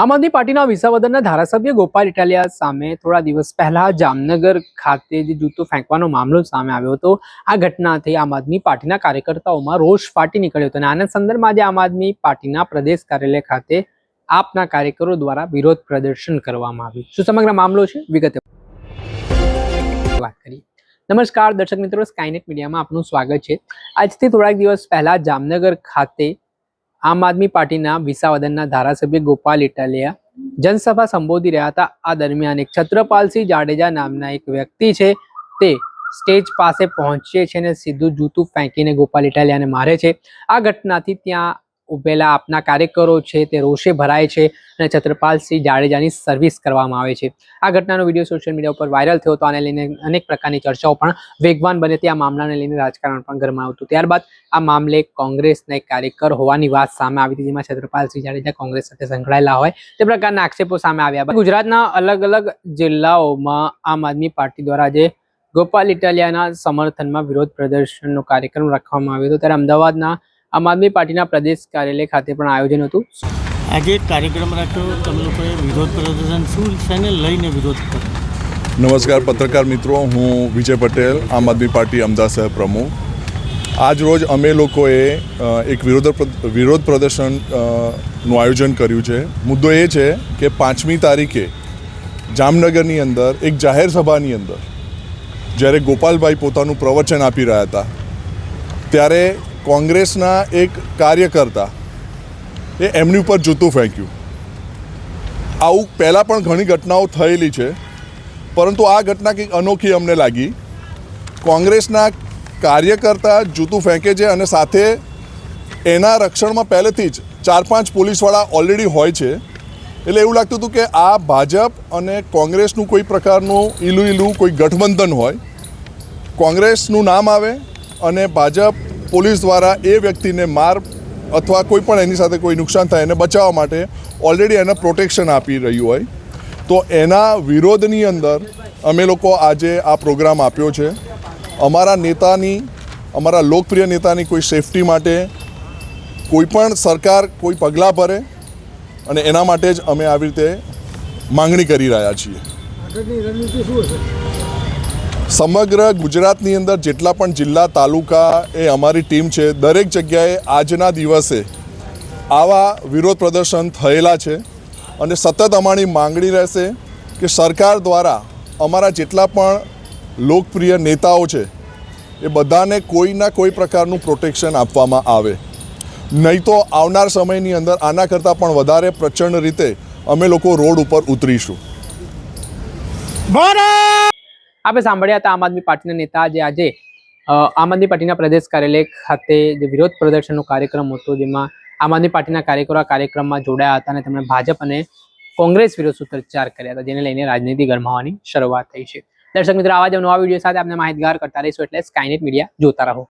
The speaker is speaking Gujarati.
આમ આદમી પાર્ટીના વિસાવદરના ધારાસભ્ય ગોપાલ ઇટાલિયા સામે થોડા દિવસ પહેલા જામનગર ખાતે જે જૂતો ફેંકવાનો મામલો સામે આવ્યો હતો, આ ઘટનાથી આમ આદમી પાર્ટીના કાર્યકર્તાઓમાં રોષ ફાટી નીકળ્યો હતો અને આના સંદર્ભમાં આજે આમ આદમી પાર્ટીના પ્રદેશ કાર્યાલય ખાતે આપના કાર્યકરો દ્વારા વિરોધ પ્રદર્શન કરવામાં આવ્યું. શું સમગ્ર મામલો છે? વિગતે વાત કરીએ. નમસ્કાર દર્શક મિત્રો સ્કાયનેટ મીડિયામાં આપનું સ્વાગત છે. આજથી થોડાક દિવસ પહેલા જામનગર ખાતે આમ આદમી પાર્ટીના વિસાવદનના ધારાસભ્ય ગોપાલ ઇટાલિયા જનસભા સંબોધી રહ્યા હતા. આ દરમિયાન એક છત્રપાલસિંહ જાડેજા નામના એક વ્યક્તિ છે, તે સ્ટેજ પાસે પહોંચે છે અને સીધું જૂતું ફેંકીને ગોપાલ ઇટાલિયાને મારે છે. આ ઘટનાથી ત્યાં ઉભેલા આપના કાર્યકરો છે તે રોષે ભરાય છે અને છત્રપાલસિંહ જાડેજાની સર્વિસ કરવામાં આવે છે. આ ઘટનાનો વીડિયો સોશિયલ મીડિયા ઉપર વાયરલ થયો હતો. આને લઈને અનેક પ્રકારની ચર્ચાઓ પણ વેગવાન બની હતી આ મામલાને લઈને રાજકારણ પણ ગરમાયું હતું ત્યારબાદ આ મામલે કોંગ્રેસના એક કાર્યકર હોવાની વાત સામે આવી હતી જેમાં છત્રપાલસિંહ જાડેજા કોંગ્રેસ સાથે સંકળાયેલા હોય તે પ્રકારના આક્ષેપો સામે આવ્યા ગુજરાતના અલગ અલગ જિલ્લાઓમાં આમ આદમી પાર્ટી દ્વારા જે ગોપાલ ઇટાલિયાના સમર્થનમાં વિરોધ પ્રદર્શનનો કાર્યક્રમ રાખવામાં આવ્યો હતો. ત્યારે અમદાવાદના આમ આદમી પાર્ટીના પ્રદેશ કાર્યાલય ખાતે પણ આયોજન હતું. આજે એક કાર્યક્રમ રાખ્યો. તમે લોકોએ વિરોધ પ્રદર્શન શું છે ને લઈને વિરોધ કર્યો? નમસ્કાર પત્રકાર મિત્રો. હું વિજય પટેલ આમ આદમી પાર્ટી અમદાવાદ શહેર પ્રમુખ. આજ રોજ અમે લોકોએ એક વિરોધ પ્ર- વિરોધ પ્રદર્શનનું આયોજન કર્યું છે. મુદ્દો એ છે કે પાંચમી તારીખે જામનગરની અંદર એક જાહેર સભાની અંદર જ્યારે ગોપાલભાઈ પોતાનું પ્રવચન આપી રહ્યા હતા ત્યારે કોંગ્રેસના એક કાર્યકર્તા, એ એમની ઉપર જૂતું ફેંક્યું. આવું પહેલાં પણ ઘણી ઘટનાઓ થયેલી છે, પરંતુ આ ઘટના કંઈક અનોખી અમને લાગી. કોંગ્રેસના કાર્યકર્તા જૂતું ફેંકે છે અને સાથે એના રક્ષણમાં પહેલેથી જ ચાર પાંચ પોલીસવાળા ઓલરેડી હોય છે. એટલે એવું લાગતું હતું કે આ ભાજપ અને કોંગ્રેસનું કોઈ પ્રકારનું ઈલું ઈલું કોઈ ગઠબંધન હોય. કોંગ્રેસનું નામ આવે અને ભાજપ પોલીસ દ્વારા એ વ્યક્તિને માર અથવા કોઈ પણ એની સાથે કોઈ નુકસાન થાય એને બચાવવા માટે ઓલરેડી એને પ્રોટેક્શન આપી રહ્યું હોય. તો એના વિરોધની અંદર અમે લોકો આજે આ પ્રોગ્રામ આપ્યો છે. અમારા નેતાની, અમારા લોકપ્રિય નેતાની કોઈ સેફટી માટે કોઈ પણ સરકાર કોઈ પગલાં ભરે અને એના માટે જ અમે આવી રીતે માંગણી કરી રહ્યા છીએ. સમગ્ર ગુજરાતની અંદર જેટલા પણ જિલ્લા, તાલુકા એ અમારી ટીમ છે, દરેક જગ્યાએ આજના દિવસે આવા વિરોધ પ્રદર્શન થયેલા છે અને સતત અમારી માંગણી રહેશે કે સરકાર દ્વારા અમારા જેટલા પણ લોકપ્રિય નેતાઓ છે, એ બધાને કોઈના કોઈ પ્રકારનું પ્રોટેક્શન આપવામાં આવે. નહીં તો આવનાર સમયની અંદર આના કરતાં પણ વધારે પ્રચંડ રીતે અમે લોકો રોડ ઉપર ઉતરીશું. આપણે સાંભળ્યા હતા આમ આદમી પાર્ટીના નેતા જે આજે આમ આદમી પાર્ટીના પ્રદેશ કાર્યાલય ખાતે જે વિરોધ પ્રદર્શનનો કાર્યક્રમ હતો, જેમાં આમ આદમી પાર્ટીના કાર્યકરો આ કાર્યક્રમમાં જોડાયા હતા અને તેમણે ભાજપ અને કોંગ્રેસ વિરોધ સૂત્રોચ્ચાર કર્યા હતા, જેને લઈને રાજનીતિ ગરમાવાની શરૂઆત થઈ છે. દર્શક મિત્રો, આવા જ નવા વીડિયો સાથે આપણે માહિતગાર કરતા રહીશું એટલે સ્કાયનેટ મીડિયા જોતા રહો.